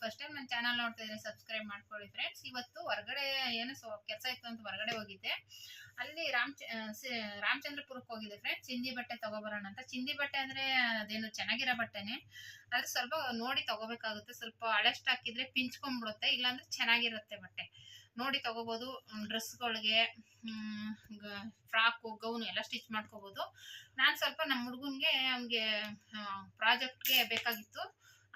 First time ನನ್ನ channel ನೋಡ್ತಾ ಇದ್ರೆ ಸಬ್ಸ್ಕ್ರೈಬ್ ಮಾಡ್ಕೊಳ್ಳಿ ಫ್ರೆಂಡ್ಸ್ ಇವತ್ತು ಹೊರಗಡೆ ಏನು ಸೊ ಕೆಲಸ ಇತ್ತು ಅಂತ ಹೊರಗಡೆ ಹೋಗಿದ್ದೆ. ಅಲ್ಲಿ ರಾಮ್ ರಾಮಚಂದ್ರಪುರಕ್ಕೆ ಹೋಗಿದ್ದೆ ಫ್ರೆಂಡ್ಸ್ ಚಿಂದಿ ಬಟ್ಟೆ ತಗೋಬರೋಣ ಅಂತ. ಚಿಂದಿ ಬಟ್ಟೆ ಅಂದ್ರೆ ಅದೇನು ಚೆನ್ನಾಗಿರೋ ಬಟ್ಟೆನೆ. ಆದ್ರೆ ಸ್ವಲ್ಪ ನೋಡಿ ತಗೋಬೇಕಾಗುತ್ತೆ. ಸ್ವಲ್ಪ ಹಳೆಷ್ಟು ಹಾಕಿದ್ರೆ ಪಿಂಚ್ಕೊಂಡ್ಬಿಡುತ್ತೆ. ಇಲ್ಲಾಂದ್ರೆ ಚೆನ್ನಾಗಿರುತ್ತೆ ಬಟ್ಟೆ. ನೋಡಿ ತಗೋಬಹುದು ಡ್ರೆಸ್ಗಳಿಗೆ ಫ್ರಾಕು, ಗೌನ್ ಎಲ್ಲ ಸ್ಟಿಚ್ ಮಾಡ್ಕೋಬೋದು. ನಾನು ಸ್ವಲ್ಪ ನಮ್ಮ ಹುಡುಗನ್ಗೆ ಅವ್ನಿಗೆ ಪ್ರಾಜೆಕ್ಟ್ಗೆ ಬೇಕಾಗಿತ್ತು.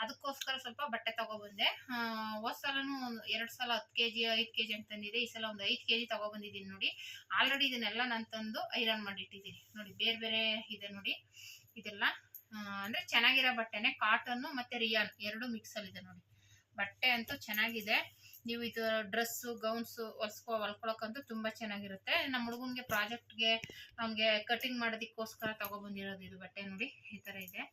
ಅದಕ್ಕೋಸ್ಕರ ಸ್ವಲ್ಪ ಬಟ್ಟೆ ತಗೊಬಂದೆ. ಹೋದ್ ಸಲನು ಎರಡು ಸಲ ಹತ್ತು ಕೆ ಜಿ ಐದು ಕೆ ಜಿ ಅಂತ ತಂದಿದೆ. ಈ ಸಲ ಒಂದು ಐದು ಕೆ ಜಿ ತಗೊಬಂದಿದ್ದೀನಿ ನೋಡಿ. ಆಲ್ರೆಡಿ ಇದನ್ನೆಲ್ಲ ನಾನು ತಂದು ಐರನ್ ಮಾಡಿ ಇಟ್ಟಿದ್ದೀನಿ ನೋಡಿ, ಬೇರೆ ಬೇರೆ ಇದೆ ನೋಡಿ. ಇದೆಲ್ಲ ಅಂದರೆ ಚೆನ್ನಾಗಿರೋ ಬಟ್ಟೆನೆ ಕಾಟನ್ನು ಮತ್ತೆ ರಿಯಾನ್ ಎರಡು ಮಿಕ್ಸಲ್ಲಿ ಇದೆ ನೋಡಿ. ಬಟ್ಟೆ ಅಂತೂ ಚೆನ್ನಾಗಿದೆ. ನೀವು ಇದು ಡ್ರೆಸ್ಸು ಗೌನ್ಸು ಹೊಲ್ಸ್ಕೊ, ಹೊಲ್ಕೊಳಕ್ಕಂತೂ ತುಂಬ ಚೆನ್ನಾಗಿರುತ್ತೆ. ನಮ್ಮ ಹುಡುಗನಿಗೆ ಪ್ರಾಜೆಕ್ಟ್ಗೆ ಅವ್ನಿಗೆ ಕಟಿಂಗ್ ಮಾಡೋದಕ್ಕೋಸ್ಕರ ತಗೊಬಂದಿರೋದು ಇದು ಬಟ್ಟೆ ನೋಡಿ. ಈ ಥರ ಇದೆ.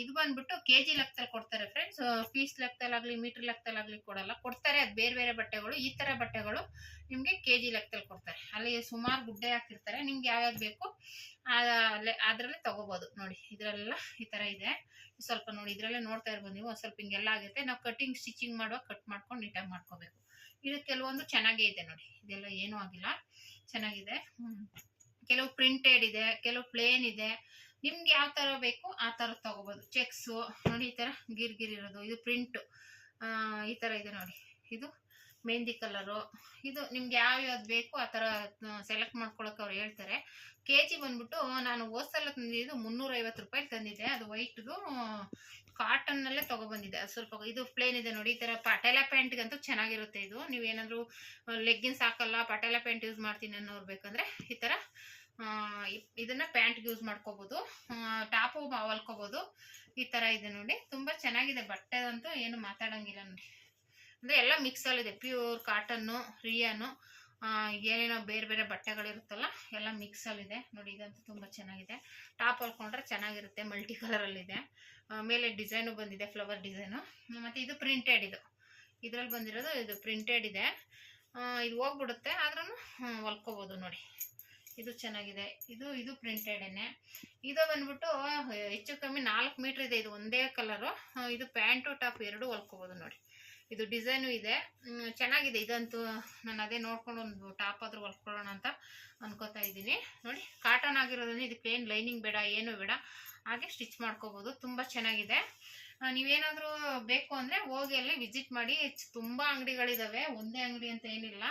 ಇದು ಬಂದ್ಬಿಟ್ಟು ಕೆ ಜಿ ಲೆಕ್ಕದಲ್ಲಿ ಕೊಡ್ತಾರೆ ಫ್ರೆಂಡ್ಸ್ ಪೀಸ್ ಲೆಕ್ಕದಲ್ಲಾಗಲಿ ಮೀಟರ್ ಲೆಕ್ಕದಲ್ಲಾಗಲಿ ಕೊಡಲ್ಲ. ಕೊಡ್ತಾರೆ, ಅದು ಬೇರೆ ಬೇರೆ ಬಟ್ಟೆಗಳು, ಈ ಥರ ಬಟ್ಟೆಗಳು ನಿಮಗೆ ಕೆ ಜಿ ಲೆಕ್ಕದಲ್ಲಿ ಕೊಡ್ತಾರೆ. ಅಲ್ಲಿ ಸುಮಾರು ಗುಡ್ಡೆ ಹಾಕಿರ್ತಾರೆ. ನಿಮ್ಗೆ ಯಾವ್ಯಾವ್ದು ಬೇಕು ಅದರಲ್ಲೇ ತಗೋಬೋದು. ನೋಡಿ ಇದರೆಲ್ಲ ಈ ಥರ ಇದೆ. ಸ್ವಲ್ಪ ನೋಡಿ, ಇದರಲ್ಲೇ ನೋಡ್ತಾ ಇರ್ಬೋದು ನೀವು. ಸ್ವಲ್ಪ ಹಿಂಗೆಲ್ಲ ಆಗುತ್ತೆ. ನಾವು ಕಟಿಂಗ್ ಸ್ಟಿಚಿಂಗ್ ಮಾಡುವಾಗ ಕಟ್ ಮಾಡ್ಕೊಂಡು ನೀಟಾಗಿ ಮಾಡ್ಕೋಬೇಕು. ಇದು ಕೆಲವೊಂದು ಚೆನ್ನಾಗೇ ಇದೆ ನೋಡಿ. ಇದೆಲ್ಲ ಏನೂ ಆಗಿಲ್ಲ. ಚೆನ್ನಾಗಿದೆ. ಕೆಲವು ಪ್ರಿಂಟೆಡ್ ಇದೆ, ಕೆಲವು ಪ್ಲೇನ್ ಇದೆ. ನಿಮ್ಗೆ ಯಾವ ಥರ ಬೇಕು ಆ ಥರ ತಗೋಬೋದು. ಚೆಕ್ಸು ನೋಡಿ ಈ ಥರ ಗಿರ್ ಗಿರ್ ಇರೋದು, ಇದು ಪ್ರಿಂಟು ಈ ಥರ ಇದೆ ನೋಡಿ. ಇದು ಮೆಹಂದಿ ಕಲರು ಇದು ನಿಮ್ಗೆ ಯಾವ ಯಾವ್ದು ಬೇಕು ಆ ಥರ ಸೆಲೆಕ್ಟ್ ಮಾಡ್ಕೊಳಕ್ಕೆ ಅವ್ರು ಹೇಳ್ತಾರೆ. ಕೆ ಜಿ ಬಂದ್ಬಿಟ್ಟು ನಾನು ಹೋದ್ ಸಲ ತಂದಿದ್ದು ಮುನ್ನೂರೈವತ್ತು ರೂಪಾಯಿ ತಂದಿದ್ದೆ. ಅದು ವೈಟ್ದು ಕಾಟನ್ನಲ್ಲೇ ತೊಗೊಬಂದಿದೆ ಅದು ಸ್ವಲ್ಪ ಇದು ಪ್ಲೇನ್ ಇದೆ ನೋಡಿ, ಈ ಥರ ಪಟೇಲ ಪ್ಯಾಂಟ್ಗಂತೂ ಚೆನ್ನಾಗಿರುತ್ತೆ ಇದು. ನೀವೇನಾದರೂ ಲೆಗ್ಗಿನ್ಸ್ ಹಾಕಲ್ಲ, ಪಟೇಲ ಪ್ಯಾಂಟ್ ಯೂಸ್ ಮಾಡ್ತೀನಿ ಅನ್ನೋರು ಬೇಕಂದರೆ ಈ ಥರ ಇದನ್ನ ಪ್ಯಾಂಟ್ ಯೂಸ್ ಮಾಡ್ಕೋಬಹುದು ಟಾಪು ಹೊಲ್ಕೋಬಹುದು ಈ ತರ ಇದೆ ನೋಡಿ. ತುಂಬಾ ಚೆನ್ನಾಗಿದೆ. ಬಟ್ಟೆ ಅಂತೂ ಏನು ಮಾತಾಡಂಗಿಲ್ಲ ನೋಡಿ. ಅಂದ್ರೆ ಎಲ್ಲ ಮಿಕ್ಸಲ್ಲಿದೆ ಪ್ಯೂರ್ ಕಾಟನ್ನು ರಿಯಾನು ಏನೇನೋ ಬೇರೆ ಬೇರೆ ಬಟ್ಟೆಗಳಿರುತ್ತಲ್ಲ ಎಲ್ಲ ಮಿಕ್ಸ್ ಮಿಕ್ಸಲ್ಲಿದೆ ನೋಡಿ, ಇದಂತೂ ತುಂಬಾ ಚೆನ್ನಾಗಿದೆ. ಟಾಪ್ ಹೊಲ್ಕೊಂಡ್ರೆ ಚೆನ್ನಾಗಿರುತ್ತೆ. ಮಲ್ಟಿ ಕಲರ್ ಕಲರಲ್ಲಿದೆ ಮೇಲೆ ಡಿಸೈನು ಬಂದಿದೆ. Flower design. ಮತ್ತೆ ಇದು ಪ್ರಿಂಟೆಡ್ ಇದು. ಇದರಲ್ಲಿ ಬಂದಿರೋದು ಇದು ಪ್ರಿಂಟೆಡ್ ಇದೆ. ಇದು ಹೋಗ್ಬಿಡುತ್ತೆ. ಆದ್ರೂ ಹೊಲ್ಕೋಬಹುದು ನೋಡಿ. ಇದು ಚೆನ್ನಾಗಿದೆ. ಇದು ಇದು ಪ್ರಿಂಟೆಡೇನೆ ಇದು ಬಂದ್ಬಿಟ್ಟು, ಹೆಚ್ಚು ಕಮ್ಮಿ ನಾಲ್ಕು ಮೀಟ್ರ್ ಇದೆ. ಇದು ಒಂದೇ ಕಲರು ಇದು ಪ್ಯಾಂಟು ಟಾಪ್ ಎರಡು ಹೊಲ್ಕೋಬೋದು ನೋಡಿ. ಇದು ಡಿಸೈನು ಇದೆ. ಚೆನ್ನಾಗಿದೆ. ಇದಂತೂ ನಾನು ಅದೇ ನೋಡ್ಕೊಂಡು ಒಂದು ಟಾಪ್ ಆದರೂ ಹೊಲ್ಕೊಳ್ಳೋಣ ಅಂತ ಅನ್ಕೋತಾ ಇದ್ದೀನಿ. ನೋಡಿ ಕಾಟನ್ ಆಗಿರೋದ್ರಿಂದ ಇದು ಪ್ಲೇನ್ ಲೈನಿಂಗ್ ಬೇಡ, ಏನು ಬೇಡ. ಹಾಗೆ ಸ್ಟಿಚ್ ಮಾಡ್ಕೋಬೋದು. ತುಂಬ ಚೆನ್ನಾಗಿದೆ. ನೀವೇನಾದ್ರೂ ಬೇಕು ಅಂದರೆ ಹೋಗಿ ಅಲ್ಲಿ ವಿಸಿಟ್ ಮಾಡಿ ತುಂಬ ಅಂಗಡಿಗಳಿದ್ದಾವೆ ಒಂದೇ ಅಂಗಡಿ ಅಂತ ಏನಿಲ್ಲ.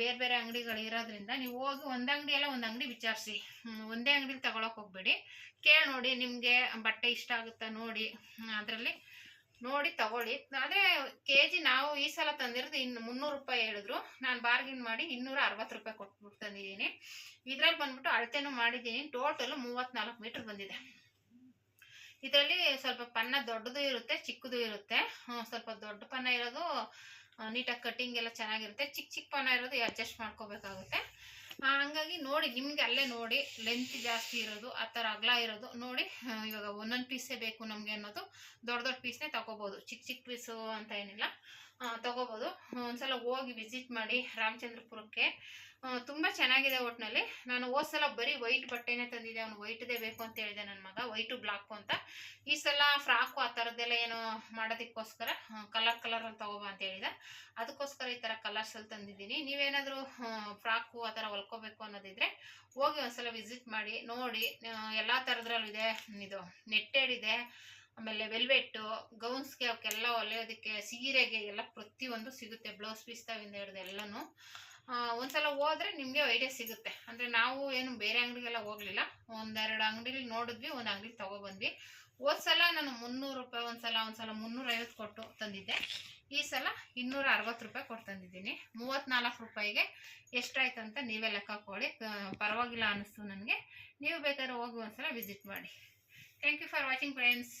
ಬೇರೆ ಬೇರೆ ಅಂಗಡಿಗಳು ಇರೋದ್ರಿಂದ ನೀವು ಹೋಗಿ ಒಂದು ಅಂಗಡಿ ಎಲ್ಲ ಒಂದು ಅಂಗಡಿ ವಿಚಾರಿಸಿ. ಒಂದೇ ಅಂಗಡಿಲಿ ತಗೊಳಕ್ಕೆ ಹೋಗ್ಬೇಡಿ. ಕೇಳಿ ನೋಡಿ, ನಿಮಗೆ ಬಟ್ಟೆ ಇಷ್ಟ ಆಗುತ್ತಾ ನೋಡಿ. ಅದರಲ್ಲಿ ನೋಡಿ ತಗೊಳ್ಳಿ. ಆದರೆ ಕೆ ಜಿ ನಾವು ಈ ಸಲ ತಂದಿರೋದು ಇನ್ನು ಮುನ್ನೂರು ರೂಪಾಯಿ ಹೇಳಿದ್ರು. ನಾನು ಬಾರ್ಗಿನ್ ಮಾಡಿ ಇನ್ನೂರ ಅರವತ್ತು ರೂಪಾಯಿ ಕೊಟ್ಬಿಟ್ಟು ತಂದಿದ್ದೀನಿ. ಇದ್ರಲ್ಲಿ ಬಂದ್ಬಿಟ್ಟು ಅಳತೆನೂ ಮಾಡಿದ್ದೀನಿ. ಟೋಟಲ್ ಮೂವತ್ನಾಲ್ಕು ಮೀಟರ್ ಬಂದಿದೆ. ಇದರಲ್ಲಿ ಸ್ವಲ್ಪ ಪನ್ನ ದೊಡ್ಡದು ಇರುತ್ತೆ, ಚಿಕ್ಕದು ಇರುತ್ತೆ. ಸ್ವಲ್ಪ ದೊಡ್ಡ ಪನ್ನ ಇರೋದು ನೀಟಾಗಿ ಕಟಿಂಗ್ ಎಲ್ಲ ಚೆನ್ನಾಗಿರುತ್ತೆ. ಚಿಕ್ಕ ಚಿಕ್ಕ ಪನ್ನ ಇರೋದು ಅಡ್ಜಸ್ಟ್ ಮಾಡ್ಕೋಬೇಕಾಗುತ್ತೆ. ಹಂಗಾಗಿ ನೋಡಿ, ನಿಮ್ಗೆ ಅಲ್ಲೇ ನೋಡಿ ಲೆಂತ್ ಜಾಸ್ತಿ ಇರೋದು, ಆ ಥರ ಅಗಲ ಇರೋದು, ನೋಡಿ ಇವಾಗ ಒಂದೊಂದು ಪೀಸೇ ಬೇಕು ನಮಗೆ ಅನ್ನೋದು, ದೊಡ್ಡ ದೊಡ್ಡ ಪೀಸ್ನೇ ತಗೋಬೋದು. ಚಿಕ್ಕ ಚಿಕ್ಕ ಪೀಸು ಅಂತ ಏನಿಲ್ಲ. ತಗೋಬೋದು. ಒಂದ್ಸಲ ಹೋಗಿ ವಿಸಿಟ್ ಮಾಡಿ ರಾಮಚಂದ್ರಪುರಕ್ಕೆ. ತುಂಬ ಚೆನ್ನಾಗಿದೆ ಒಟ್ನಲ್ಲಿ. ನಾನು ಹೋದ್ ಸಲ ಬರೀ ವೈಟ್ ಬಟ್ಟೆನೇ ತಂದಿದ್ದೆ. ಅವ್ನು ವೈಟ್ದೇ ಬೇಕು ಅಂತ ಹೇಳಿದೆ ನನ್ನ ಮಗ. ವೈಟು ಬ್ಲಾಕು ಅಂತ. ಈ ಸಲ ಫ್ರಾಕು ಆ ಥರದ್ದೆಲ್ಲ ಏನು ಮಾಡೋದಕ್ಕೋಸ್ಕರ ಕಲರ್ ಕಲರ್ ಅಲ್ಲಿ ತಗೋಬಾ ಅಂತ ಹೇಳಿದ. ಅದಕ್ಕೋಸ್ಕರ ಈ ಥರ ಕಲರ್ಸ್ ಅಲ್ಲಿ ತಂದಿದ್ದೀನಿ. ನೀವೇನಾದರೂ ಫ್ರಾಕು ಆ ಥರ ಹೊಲ್ಕೋಬೇಕು ಅನ್ನೋದಿದ್ರೆ ಹೋಗಿ ಒಂದ್ಸಲ ವಿಸಿಟ್ ಮಾಡಿ, ನೋಡಿ ಎಲ್ಲ ಎಲ್ಲಾ ಥರದ್ರಲ್ಲೂ ಇದೆ. ಇದು ನೆಟ್ಟೆಡ್ ಇದೆ. ಆಮೇಲೆ ವೆಲ್ವೆಟ್ಟು, ಗೌನ್ಸ್ಗೆ ಅವಕ್ಕೆಲ್ಲ ಹೊಲಿಯೋದಕ್ಕೆ ಸೀರೆಗೆ ಎಲ್ಲ ಪ್ರತಿಯೊಂದು ಸಿಗುತ್ತೆ, ಬ್ಲೌಸ್ ಪೀಸ್ ತಾವಿಂದ ಹಿಡಿದು ಎಲ್ಲನೂ. ಒಂದ್ಸಲ ಹೋದ್ರೆ ನಿಮಗೆ ಐಡಿಯಾ ಸಿಗುತ್ತೆ. ಅಂದ್ರೆ ನಾವು ಏನು ಬೇರೆ ಅಂಗಡಿಗೆಲ್ಲ ಹೋಗಲಿಲ್ಲ. ಒಂದೆರಡು ಅಂಗಡಿಲಿ ನೋಡಿದ್ವಿ, ಒಂದು ಅಂಗಡಿ ತಗೊಬಂದ್ವಿ. ಹೋದ್ಸಲ ನಾನು ಮುನ್ನೂರು ರೂಪಾಯಿ, ಒಂದ್ಸಲ ಒಂದ್ಸಲ ಮುನ್ನೂರ ಐವತ್ತು ಕೊಟ್ಟು ತಂದಿದ್ದೆ. ಈ ಸಲ ಇನ್ನೂರ ಅರವತ್ತು ರೂಪಾಯಿ ಕೊಟ್ಟು ತಂದಿದ್ದೀನಿ. ಮೂವತ್ನಾಲ್ಕು ರೂಪಾಯಿಗೆ ಎಷ್ಟಾಯ್ತು ಅಂತ ನೀವೇ ಲೆಕ್ಕ ಹಾಕೊಳ್ಳಿ. ಪರವಾಗಿಲ್ಲ ಅನ್ನಿಸ್ತು ನನಗೆ. ನೀವು ಬೇಕಾದ್ರೆ ಹೋಗಿ ಒಂದ್ಸಲ ವಿಸಿಟ್ ಮಾಡಿ. Thank you for watching friends